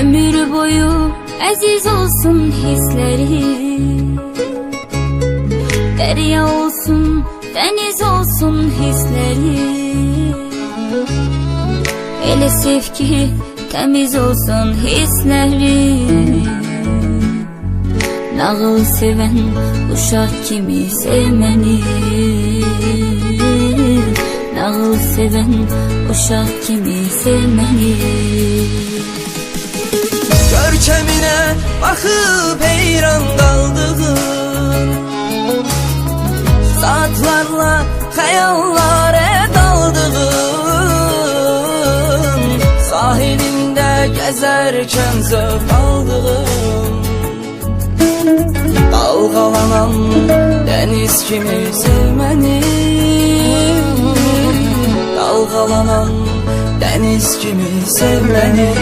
Ömür boyu aziz olsun hisleri. Derya olsun, deniz olsun hisleri. Ele sevgi temiz olsun hisleri. Nağıl seven uşak kimi sevmeni? Nağıl seven uşak kimi sevmeni Görkemine bakıp heyran kaldığım Saatlarla hayallere daldığım Sahilinde gezerken zevk aldığım Dalgalanan deniz kimi sevmeni Dalgalanan deniz kimi sevmeni